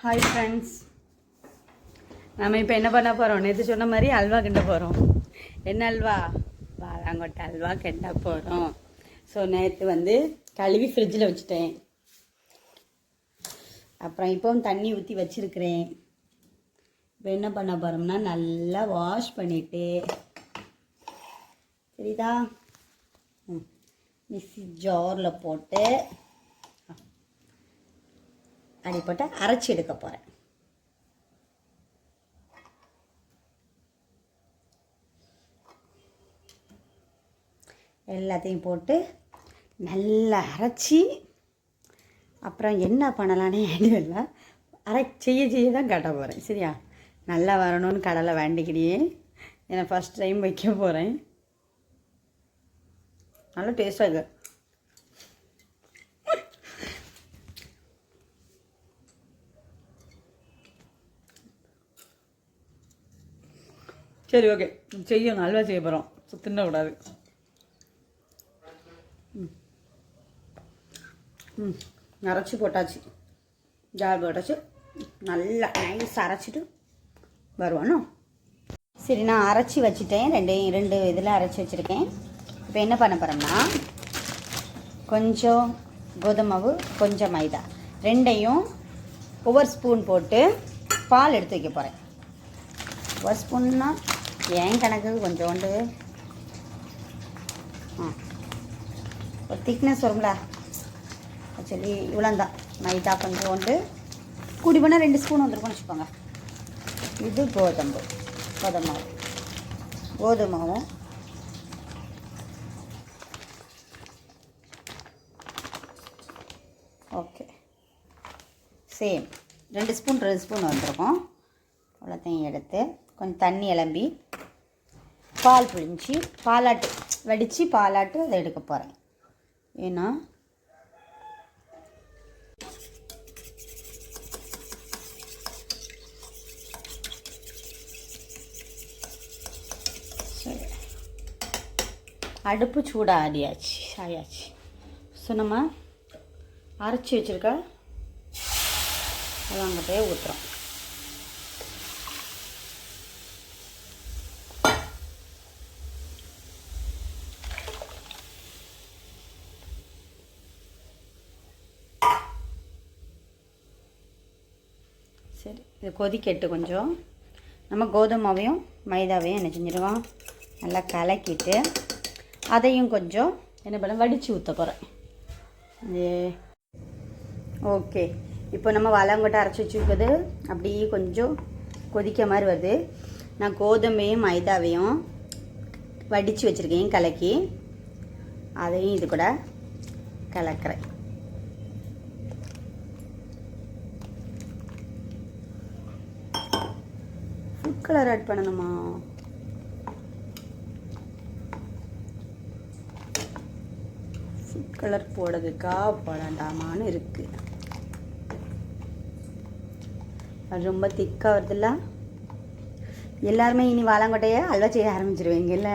Hi friends நம்ம இப்போ என்ன பண்ண போகிறோம் நேற்று சொன்ன மாதிரி அல்வா கிண்ட போகிறோம் என்ன அல்வா? வாழாங்கொட்டை அல்வா கிண்ட போகிறோம் ஸோ நேற்று வந்து கழுவி ஃப்ரிட்ஜில் வச்சுட்டேன். அப்புறம் இப்போவும் தண்ணி ஊற்றி வச்சுருக்கிறேன். இப்போ என்ன பண்ண போகிறோம்னா நல்லா வாஷ் பண்ணிவிட்டு சரிதா ம் ஜாரில் போட்டு அடி போட்டு அரைச்சி எடுக்க போகிறேன் எல்லாத்தையும் போட்டு நல்லா அரைச்சி அப்புறம் என்ன பண்ணலான்னு ஐடியா அரை செய்ய செய்ய தான் கட்ட போகிறேன் சரியா? நல்லா வரணும்னு கடலை வேண்டிக்கிடியே ஏன்னா ஃபஸ்ட் டைம் வைக்க போகிறேன் நல்லா டேஸ்ட்டாக இருக்குது சரி ஓகே செய்யணும் அல்வா செய்ய போகிறோம் தின்னக்கூடாது. ம். ம். அரைச்சி போட்டாச்சு. ஜால் போட்டாச்சு. நல்லா நைஸ் அரைச்சிட்டு வருவானோ சரி நான் அரைச்சி வச்சுட்டேன். ரெண்டு ரெண்டு இதில் அரைச்சி வச்சுருக்கேன். இப்போ என்ன பண்ண போகிறோம்னா கொஞ்சம் கோதுமை மாவு கொஞ்சம் மைதா. ரெண்டையும் ஒவ்வொரு ஸ்பூன் போட்டு பால் எடுத்து வைக்க போகிறேன் ஒரு ஸ்பூன்னா ஏன் கணக்கு? கொஞ்சோண்டு. ஆ. ஒரு திக்னஸ் வரும்ல. ஆக்சுவலி இவ்வளோந்தான் மைதா கொஞ்சோண்டு. கூடி பண்ணால் ரெண்டு ஸ்பூன் வந்துருக்கும்னு வச்சுக்கோங்க. இது கோதம்பு கோதமாவு கோதுமாவும் ஓகே. சேம். ரெண்டு ஸ்பூன் ரெண்டு ஸ்பூன் வந்திருக்கும். அவ்வளோத்தையும் எடுத்து கொஞ்சம் தண்ணி இளம்பி பால் பிழிஞ்சி பாலாட்டு வடித்து பாலாட்டு அதை எடுக்க போகிறேன் ஏன்னா சரி. அடுப்பு சூடாக ஆடியாச்சு ஆயாச்சு. ஸோ நம்ம அரைச்சி வச்சுருக்க அதை அங்கே போய் ஊற்றுறோம் கொதிக்கட்டு கொஞ்சம். நம்ம கோதுமை மாவையும் மைதாவையும் என்ன செஞ்சிடுவோம் நல்லா கலக்கிட்டு அதையும் கொஞ்சம் என்ன பண்ண வடித்து ஊற்ற போகிறேன் ஓகே. இப்போ நம்ம வளங்கொட்டை அரைச்சி வச்சுருக்குது அப்படியே கொஞ்சம் கொதிக்க மாதிரி வருது. நான் கோதுமையும் மைதாவையும் வடித்து வச்சுருக்கேன் கலக்கி. அதையும் இது கூட கலக்கிறேன் ஃபுட் கலர் ஆட் பண்ணணுமா? ஃபுட் கலர் போடுறதுக்கா போடாண்டாமான்னு இருக்கு. அது ரொம்ப திக்காக வருதுல்ல? எல்லாருமே இனி வாழங்கொட்டையை அல்வா செய்ய ஆரம்பிச்சிருவீங்கல்ல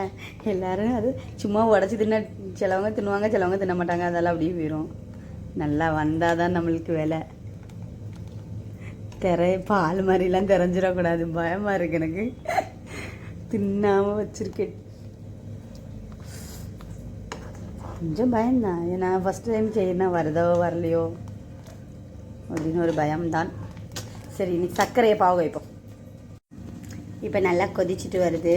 எல்லாரும் அது சும்மா உடச்சி தின்ன சிலவங்க தின்னுவாங்க சிலவங்க தின்ன மாட்டாங்க அதெல்லாம் அப்படியே போயிடும் நல்லா வந்தால் தான் நம்மளுக்கு வேலை. திரை பால் மாதிரிலாம் தெரிஞ்சிடக்கூடாது. பயமாக இருக்கு எனக்கு. தின்னாமல் வச்சுருக்கேன். கொஞ்சம் பயம்தான். ஏன்னா ஃபஸ்ட் டைம் செய்யணும் வருதோ வரலையோ? அப்படின்னு ஒரு பயம்தான். சரி இன்னைக்கு சர்க்கரையை பாவ வைப்போம். இப்போ நல்லா கொதிச்சுட்டு வருது.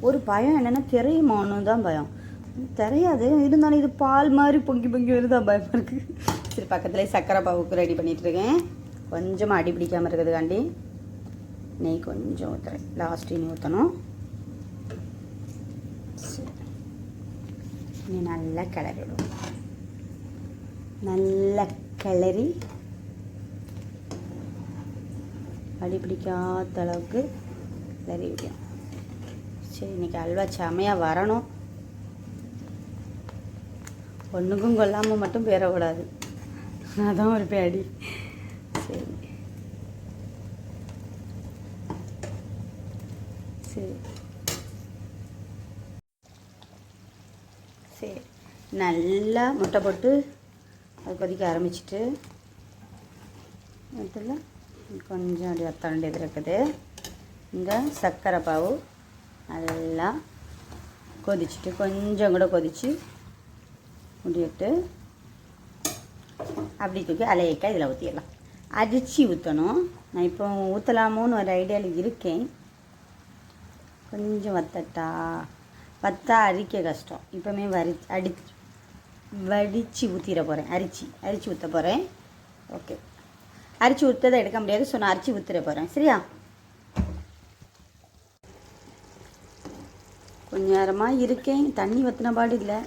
ஒரு பயம் என்னென்னா திரையுமானு தான் பயம். தெரியாது. இருந்தாலும் இது பால் மாதிரி பொங்கி பொங்கி வருதா பயமாக இருக்குது சரி பக்கத்துலேயே சர்க்கரை பாவுக்கு ரெடி பண்ணிகிட்ருக்கேன் கொஞ்சமாக அடி பிடிக்காமல் இருக்கிறதுக்காண்டி நெய் கொஞ்சம் ஊற்றுறேன் லாஸ்ட் இனி ஊற்றணும் இனி நல்லா கிளறிடும் நல்லா கிளறி அடி பிடிக்காத அளவுக்கு கிளறி விடும் சரி இன்னைக்கு அல்வா செமையாக வரணும். ஒன்றுக்கும் கொல்லாமல் மட்டும் பேரக்கூடாது. அதான் ஒரு பேடி. சரி. சரி. சரி நல்லா முட்டை போட்டு அது கொதிக்க ஆரம்பிச்சிட்டு அதில் கொஞ்சம் அப்படி வத்த வேண்டியது இருக்குது. இங்கே சர்க்கரை பாவு நல்லா கொதிச்சுட்டு கொஞ்சம் கூட கொதிச்சு முடிட்டு அப்படி தூக்கி அலையக்காய் இதில் ஊற்றிடலாம் அரிச்சு ஊற்றணும் நான் இப்போ ஊற்றலாமோன்னு ஒரு ஐடியாவில் இருக்கேன். கொஞ்சம் வத்தட்டா? வத்தா அரிக்க கஷ்டம். இப்போமே வரி அடி வடித்து ஊற்றிட போகிறேன் அரிச்சு அரிச்சு ஊற்ற போகிறேன் ஓகே அரிச்சு ஊற்றதை எடுக்க முடியாது. ஸோ நான் அரிச்சு ஊற்றிட போகிறேன் சரியா? கொஞ்ச நேரமாக இருக்கேன். தண்ணி வத்தின பாடு இல்லை.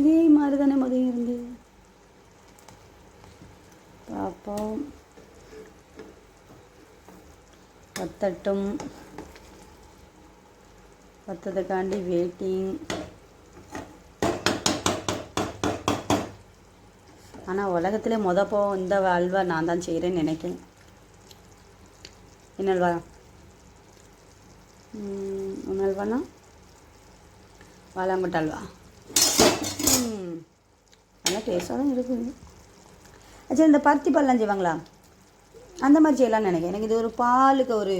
இதே மாதிரி தானே முதல் இருந்து. பார்ப்போம் பத்தட்டும். பத்ததுக்காண்டி வெயிட்டிங் ஆனால் உலகத்திலே மொதல் போ இந்த அல்வா நான் தான் செய்கிறேன்னு நினைக்கிறேன். என்ன அல்வா ம், என்ன வாழாங்கொட்டை அல்வா நல்லா டேஸ்ட்டாக தான் இருக்குது. சரி இந்த பருத்தி பால்லாம் செய்வாங்களா? அந்த மாதிரி செய்யலாம்னு நினைக்கிறேன். எனக்கு இது ஒரு பாலுக்கு ஒரு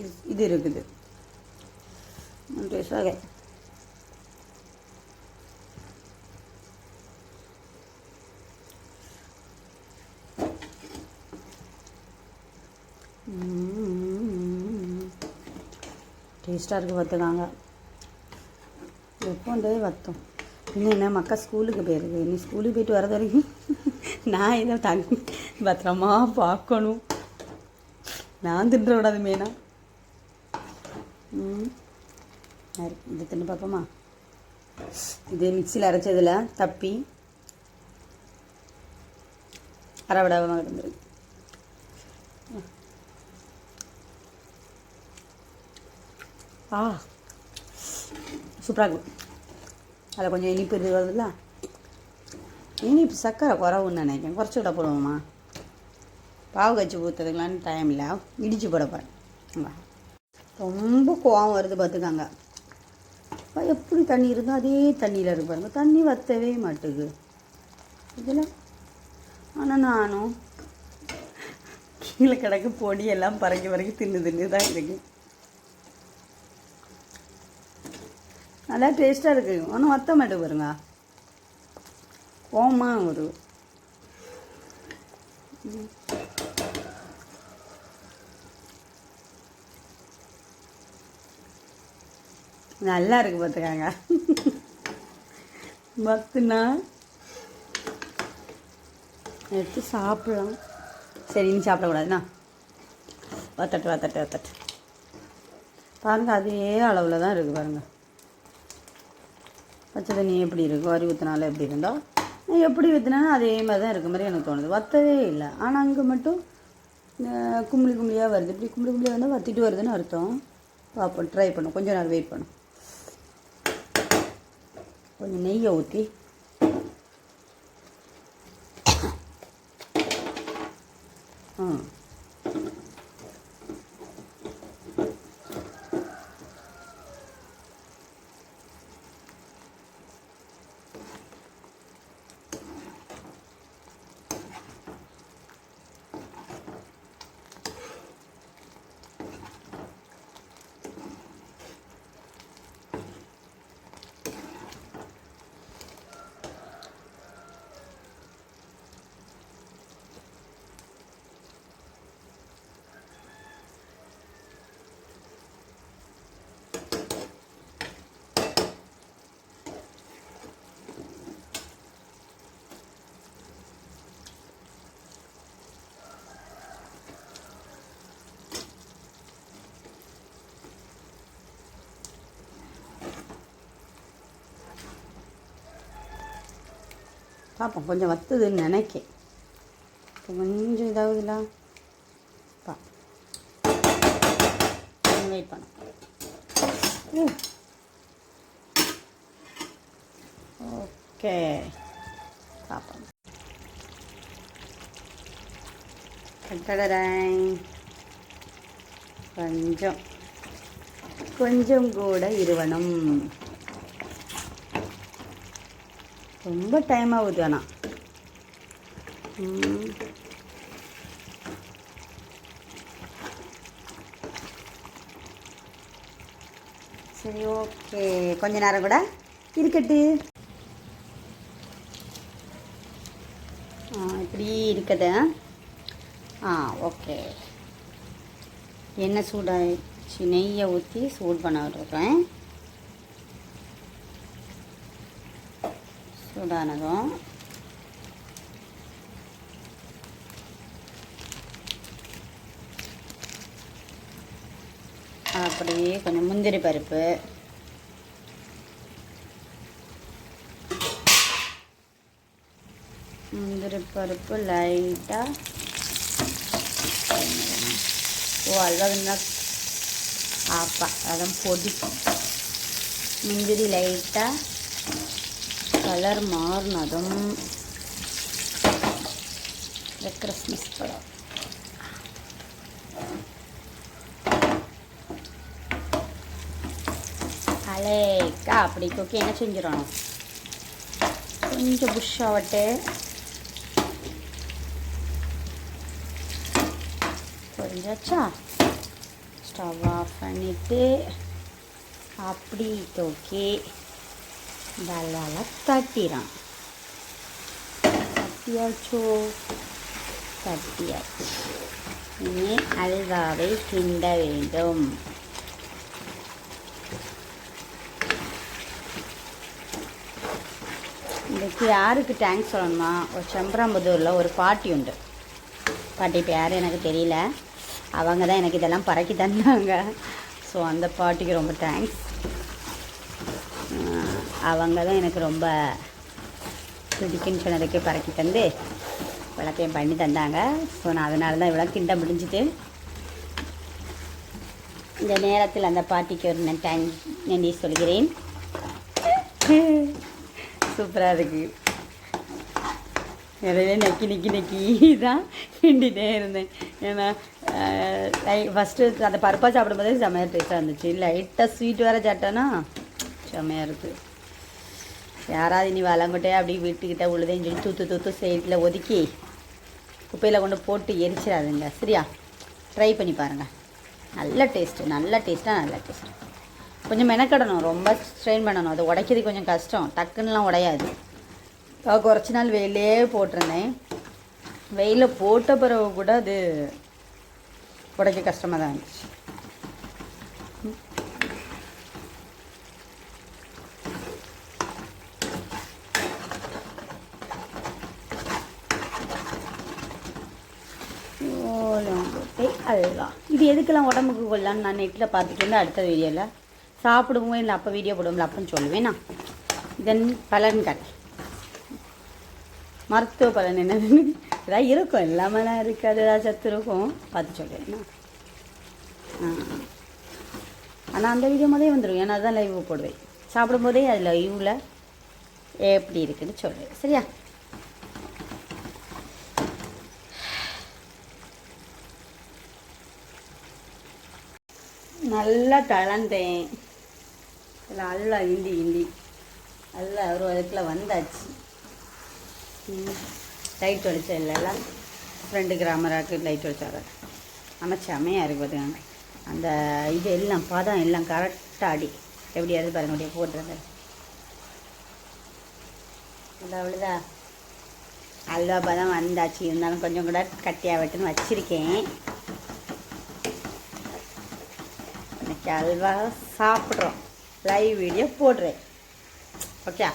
இது இது இருக்குது. டேஸ்டாக டேஸ்ட்டாக இருக்குது பார்த்துக்காங்க எப்போ வந்தே வத்தோம். இன்னும் என்ன மக்கா ஸ்கூலுக்கு போயிருக்கு நீ ஸ்கூலுக்கு போயிட்டு வரது வரைக்கும் நான் இதை தங்கி பத்திரமா பார்க்கணும் நான் தின்ற விடாது மெயினா ம் சரி இது தின்னு பார்ப்போமா இது மிக்சியில் அரைச்சதில் தப்பி அரை விடாமல் ஆ சூப்பராக இருக்கும் அதில் கொஞ்சம் இனிப்பு இது வருதுல்ல இனிப்பு சர்க்கரை குறவுன்னு நினைக்கிறேன். குறைச்சி விட போடுவோமா பாவு கச்சி ஊற்றுறதுக்கெலாம் டைம் இல்லை. இடித்து போட போகிறேன் ரொம்ப கோவம் வருது பார்த்துக்காங்க எப்படி தண்ணி இருந்தால் அதே தண்ணியில் இருக்கு பாருங்க. தண்ணி வத்தவே மாட்டுக்கு இதில் ஆனால் நானும் கீழே கிடக்கு பொடியெல்லாம் பறக்கி பறக்கி தின்னு தின்னு தான் இருக்குது நல்லா டேஸ்ட்டாக இருக்குது ஒன்றும் வத்த மாட்டேன் பாருங்க. ஓமா ஒரு. நல்லா இருக்கு பார்த்துக்காங்க பத்துனா எடுத்து சாப்பிடலாம். சரி இனி சாப்பிடக்கூடாதுண்ணா வத்தட்டு வத்தட்டு வத்தட்டு. பாருங்க அதே அளவில் தான் இருக்குது பாருங்கள் பச்சை தண்ணி எப்படி இருக்கும் வரி ஊற்றினால எப்படி இருந்தோ? நான் எப்படி ஊற்றினாலும் அதே மாதிரி தான் இருக்க மாதிரி எனக்கு தோணுது. வத்தவே இல்லை. ஆனால் அங்கே மட்டும் அஹ், கும்ளி வருது. இப்படி கும்ளி கும்ளியாக வந்தால் வத்திட்டு வருதுன்னு அர்த்தம். பார்ப்போம். ட்ரை பண்ணும். கொஞ்சம் நேரம் வெயிட் பண்ணும். கொஞ்சம் நெய்யை ஊற்றி ஆ. பார்ப்போம் கொஞ்சம் வத்துதுன்னு நினைக்கேன். கொஞ்சம் இதாகுதுல பா. வெயிட் பண்ண. ஓகே. பார்ப்போம் கொஞ்சம். கொஞ்சம் கூட இருவனம். ரொம்ப டைம் ஆகுது ஆனால் சரி ஓகே. கொஞ்ச நேரம் கூட இருக்கட்டு. இப்படி இருக்குது ஆ? ஓகே. என்ன சூடாகிடுச்சு நெய்யை ஊற்றி சூட் பண்ண விட்டுருக்குறேன். சூடானதும் அப்படி கொஞ்சம் முந்திரி பருப்பு. முந்திரி பருப்பு லைட்டாக ஓ அல்வா ஆப்பா அதான் பொடி. முந்திரி லைட்டாக கலர் மாறினதும் இந்த கிறிஸ்மஸ் பழம் அலேக்கா அப்படி கொக்கி என்ன செஞ்சிடணும் கொஞ்சம் புஷ் ஆகட்டு. புரிஞ்சாச்சா? ஸ்டவ் ஆஃப் பண்ணிவிட்டு அப்படி தூக்கி வல்லால தட்டிறான் தட்டியாச்சோ? தட்டியாச்சு. இனி அல்வாவை கிண்ட வேண்டும். இதுக்கு யாருக்கு தேங்க்ஸ் சொல்லணுமா ஒரு செம்பராம்புதூரில் ஒரு பாட்டி உண்டு. பாட்டி இப்போ யாரும் எனக்கு தெரியல. அவங்க தான் எனக்கு இதெல்லாம் பறக்கி தந்தாங்க. ஸோ அந்த பாட்டிக்கு ரொம்ப தேங்க்ஸ் அவங்க தான் எனக்கு ரொம்ப பிடிக்குன்னு சொன்னதுக்கு பறக்கி தந்து விளக்கையும் பண்ணி தந்தாங்க. ஸோ நான் அதனால தான் இவ்வளோ கிண்ட முடிஞ்சுது. இந்த நேரத்தில் அந்த பாட்டிக்கு ஒரு நான் தேங்க் நன்றி சொல்கிறேன். சூப்பராக இருக்குது நிறைய நக்கி நக்கி நக்கி தான் கிண்டிகிட்டே இருந்தேன். ஏன்னா ஃபஸ்ட்டு அந்த பருப்பாக சாப்பிடும்போதே செம்மையாக டேஸ்ட்டாக இருந்துச்சு. லைட்டாக ஸ்வீட் வேறு சாப்பிட்டேன்னா செம்மையாக இருக்குது யாராவது இனி வளங்கொட்டே அப்படி வீட்டுக்கிட்ட உள்ளதையும் சொல்லி தூத்து தூத்து சைட்டில் ஒதுக்கி குப்பையில் கொண்டு போட்டு எரிச்சிடாதுங்க. சரியா? ட்ரை பண்ணி பாருங்கள் நல்ல டேஸ்ட்டு நல்ல டேஸ்ட்டாக நல்ல டேஸ்ட்டு கொஞ்சம் மெனக்கடணும். ரொம்ப ஸ்ட்ரெயின் பண்ணணும். அது உடைக்கிறது கொஞ்சம் கஷ்டம். டக்குன்னெலாம் உடையாது. குறைச்சி நாள் வெயிலே போட்டிருந்தேன். வெயிலில் போட்ட பிறகு கூட அது உடைக்க கஷ்டமாக தான் இருந்துச்சு. அதுதான். இது எதுக்கெல்லாம் உடம்புக்கு கொள்ளலாம்னு நான் நெட்டில் பார்த்துட்டு இருந்தேன் அடுத்த வீடியோவில் சாப்பிடுவோம் இல்லை அப்போ வீடியோ போடுவோம்ல அப்போன்னு சொல்லுவேன் நான். இதன் பலன்கள் மருத்துவ பலன் என்னதுன்னு. ஏதாவது இருக்கும் எல்லாமே இருக்காது ஏதாவது சத்து இருக்கும். பார்த்து சொல்லுவேன் ஆனால் அந்த வீடியோ முதலே வந்துடும் ஏன்னா அதுதான் லைவ் போடுவேன். சாப்பிடும்போதே அது லைவில் எப்படி இருக்குன்னு சொல்லுவேன். சரியா? நல்லா தளர்ந்தேன். நல்லா இண்டி இண்டி நல்லா ஒரு அதுக்குள்ள வந்தாச்சு. லைட் வெளிச்சம் இல்லைல்ல? ஃப்ரெண்டு கிராமராக்கு லைட் வெளிச்சாரு அமைச்சு அமையாக இருக்கு பார்த்துக்காங்க அந்த இது எல்லாம் பதம் எல்லாம் கரெக்டாக அடி. எப்படியாவது பாருங்க அப்படியே போட்டுறது அவ்வளோதா அல்வா பதம் வந்தாச்சு. இருந்தாலும் கொஞ்சம் கூட கட்டியாக வெட்டுன்னு வச்சுருக்கேன். இன்னைக்கு அல்வா சாப்பிட்றோம். லைவ் வீடியோ போடுறேன். ஓகே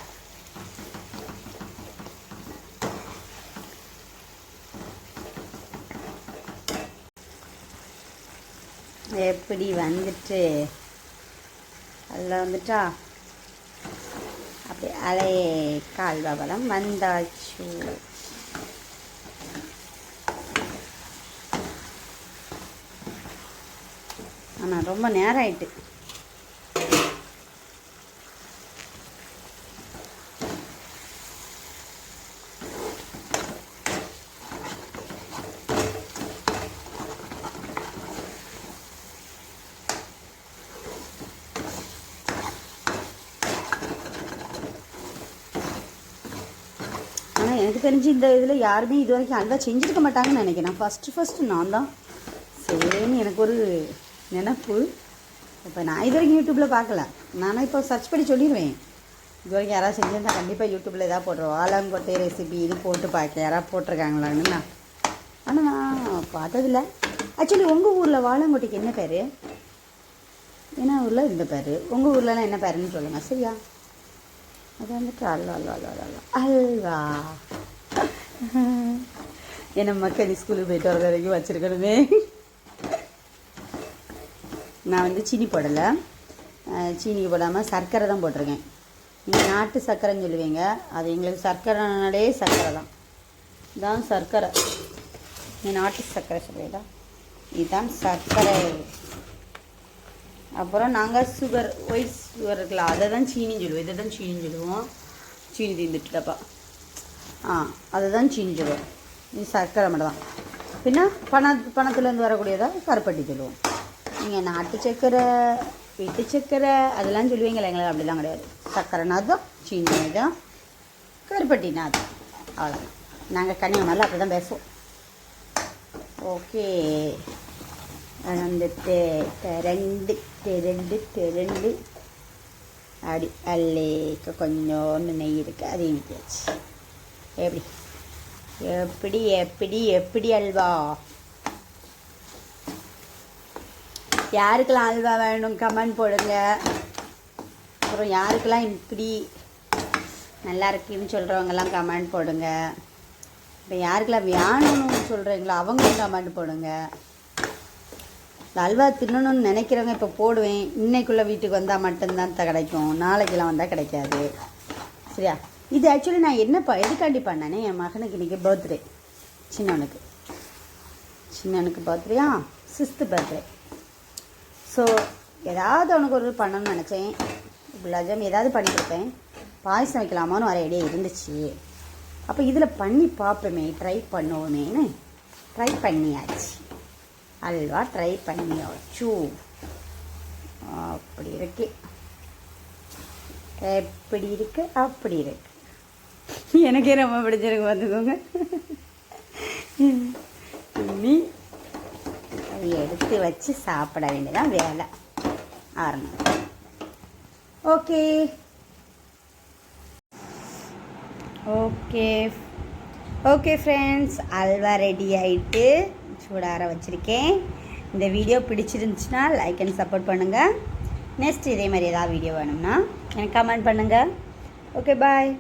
எப்படி வந்துட்டு? அதில் வந்துட்டா? அப்படி அலையே கால்வாபலம் வந்தாச்சு. ஆனால் ரொம்ப நேரம் ஆயிட்டு ஆனால் எனக்கு தெரிஞ்சு இந்த இதில் யாருமே இது வரைக்கும் அல்வா செஞ்சுருக்க மாட்டாங்கன்னு நினைக்கிறேன். ஃபஸ்ட்டு ஃபஸ்ட்டு நான் தான். சரின்னு எனக்கு ஒரு நினப்பு. இப்போ நான் இது வரைக்கும் யூடியூப்பில் பார்க்கல. நானும் இப்போ சர்ச் பண்ணி சொல்லிடுவேன். இது வரைக்கும் யாராவது செஞ்சிருந்தா கண்டிப்பாக யூடியூப்பில் எதாவது போட்டுருவோம் வாழங்கொட்டை ரெசிபி இது போட்டு பார்க்க யாராவது போட்டிருக்காங்களான்னு நான். ஆனால் நான் பார்த்ததில்ல. ஆக்சுவலி உங்கள் ஊரில் வாழங்கொட்டைக்கு என்ன பேர்? என்ன ஊரில் இந்த பேர்? உங்கள் ஊர்லலாம் என்ன பேருன்னு சொல்லுங்கள் சரியா? அது வந்துட்டு அல்வா அல்லா அல்வா அல்வா அல்வா என்ன மக்கள் ஸ்கூலுக்கு போயிட்டு வர வரைக்கும் வச்சுருக்கணுமே. நான் வந்து சீனி போடலை. சீனி போடாமல் சர்க்கரை தான் போட்டிருக்கேன். நீங்கள் நாட்டு சர்க்கரைன்னு சொல்லுவீங்க. அது எங்களுக்கு சர்க்கரைனாலே சர்க்கரை தான். இதான் சர்க்கரை. நீ நாட்டு சர்க்கரை சொல்லுவீங்களா? இதுதான் சர்க்கரை. அப்புறம் நாங்கள் சுகர் ஒயிட் சுகர் இருக்குல்ல அதை தான் சீனின்னு சொல்லுவோம். இதை தான் சீனின்னு சொல்லுவோம். சீனி தீந்துட்டப்பா ஆ அதை தான் சீனி சொல்லுவோம். இது சர்க்கரை மட்டும் தான். பின்ன பண பணத்துலேருந்து வரக்கூடியதாக கருப்பட்டி சொல்லுவோம். நீங்கள் நாட்டு சர்க்கரை வீட்டு சர்க்கரை அதெல்லாம் சொல்லுவீங்களா எங்களுக்கு அப்படிலாம் கிடையாது. சர்க்கரைனா நாதம் சீனி தான் கருப்பட்டினா அது அவ்வளோதான் நாங்கள் கன்னியாகுமரியில் அப்படி தான் பேசுவோம். ஓகே. வந்துட்டு திரண்டு திரண்டு திரண்டு அப்படி அல்லேக்க கொஞ்சோண்டு நெய் இருக்குது அதையும் ஊற்றியாச்சு எப்படி? எப்படி எப்படி எப்படி அல்வா? யாருக்கெல்லாம் அல்வா வேணும் கமெண்ட் போடுங்க. அப்புறம் யாருக்கெல்லாம் இப்படி நல்லா இருக்குன்னு சொல்கிறவங்கெல்லாம் கமெண்ட் போடுங்க. இப்போ யாருக்கெல்லாம் வேணும்னு சொல்கிறீங்களோ அவங்களும் கமெண்ட் போடுங்க. அல்வா தின்னணும்னு நினைக்கிறவங்க இப்போ போடுவேன். இன்னைக்குள்ளே வீட்டுக்கு வந்தால் மட்டும்தான் கிடைக்கும். நாளைக்கெல்லாம் வந்தால் கிடைக்காது. சரியா? இது ஆக்சுவலி நான் என்ன ப எதுக்காண்டி பண்ணேனே? என் மகனுக்கு இன்றைக்கி பர்த்டே சின்னவனுக்கு. சின்னவனுக்கு பர்த்டேயா சிஸ்து பர்த்டே ஸோ ஏதாவது அவனுக்கு ஒரு பண்ணணும்னு நினச்சேன். குலாப்ஜாம் ஏதாவது பண்ணி கொடுப்பேன் பாயசம் வைக்கலாமான்னு ஒரு ஐடியா இருந்துச்சு. அப்போ இதில் பண்ணி பார்ப்போமே ட்ரை பண்ணுவோமேன்னு. ட்ரை பண்ணியாச்சு. அல்வா ட்ரை பண்ணியாச்சு. அப்படி இருக்கு. எப்படி இருக்கு? அப்படி இருக்கு. எனக்கே ரொம்ப பிடிச்சிருக்கு பார்த்துக்கோங்க. இனி அப்படி எடுத்து வச்சு சாப்பிட வேண்டியதான் வேலை. ஆரணும் okay. Okay. Okay friends halwa ready ஆகிட்டு சூடார வச்சுருக்கேன். இந்த வீடியோ பிடிச்சிருந்துச்சுன்னா லைக் அண்ட் சப்போர்ட் பண்ணுங்கள் நெக்ஸ்ட் இதே மாதிரி ஏதாவது வீடியோ வேணும்னா எனக்கு கமெண்ட் பண்ணுங்கள் ஓகே பாய்